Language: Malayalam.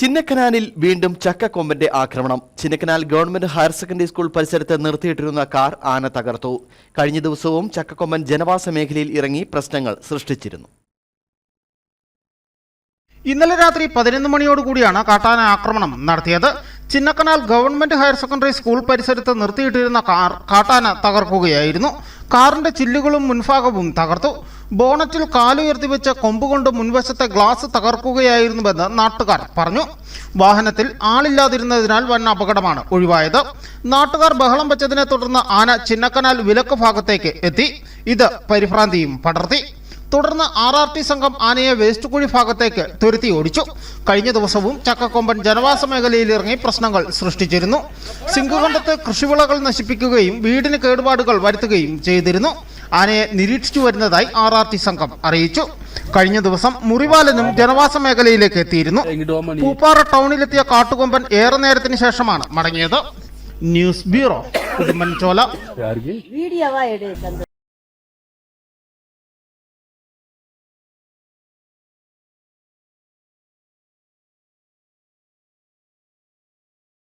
ചിന്നക്കനാലിൽ വീണ്ടും ചക്കക്കൊമ്പന്റെ ആക്രമണം. Chinnakanal government higher secondary school പരിസരത്ത് നിർത്തിയിട്ടിരുന്ന കാർ ആന തകർത്തു. കഴിഞ്ഞ ദിവസവും ചക്കക്കൊമ്പൻ ജനവാസ മേഖലയിൽ ഇറങ്ങി പ്രശ്നങ്ങൾ സൃഷ്ടിച്ചിരുന്നു. ഇന്നലെ രാത്രി പതിനൊന്ന് മണിയോടുകൂടിയാണ് കാട്ടാന ആക്രമണം നടത്തിയത്. Chinnakanal government higher secondary school പരിസരത്ത് നിർത്തിയിട്ടിരുന്ന കാർ കാട്ടാന തകർക്കുകയായിരുന്നു. കാറിന്റെ ചില്ലുകളും മുൻഭാഗവും തകർത്തു. ബോണറ്റിൽ കാലുയർത്തി വെച്ച കൊമ്പുകൊണ്ട് മുൻവശത്തെ ഗ്ലാസ് തകർക്കുകയായിരുന്നുവെന്ന് നാട്ടുകാർ പറഞ്ഞു. വാഹനത്തിൽ ആളില്ലാതിരുന്നതിനാൽ വൻ അപകടമാണ് ഒഴിവായത്. നാട്ടുകാർ ബഹളം വെച്ചതിനെ തുടർന്ന് ആന ചിന്നക്കനാൽ വിലക്ക് ഭാഗത്തേക്ക് എത്തി. ഇത് പരിഭ്രാന്തിയും പടർത്തി. തുടർന്ന് ആർ ആർ ടി സംഘം ആനയെ വേസ്റ്റ് കുഴി ഭാഗത്തേക്ക് തുരുത്തി ഓടിച്ചു. കഴിഞ്ഞ ദിവസവും ചക്കക്കൊമ്പൻ ജനവാസ മേഖലയിൽ ഇറങ്ങി പ്രശ്നങ്ങൾ സൃഷ്ടിച്ചിരുന്നു. സിംഗുകണ്ഠത്ത് കൃഷിവിളകൾ നശിപ്പിക്കുകയും വീടിന് കേടുപാടുകൾ വരുത്തുകയും ചെയ്തിരുന്നു. ആനയെ നിരീക്ഷിച്ചു വരുന്നതായി ആർ ആർ ടി സംഘം അറിയിച്ചു. കഴിഞ്ഞ ദിവസം മുറിവാലനും ജനവാസ മേഖലയിലേക്ക് എത്തിയിരുന്നു. പൂപ്പാറ ടൗണിലെത്തിയ കാട്ടുകൊമ്പൻ ഏറെ നേരത്തിന് ശേഷമാണ് മടങ്ങിയത്. News bureau കുടുംബൻചോല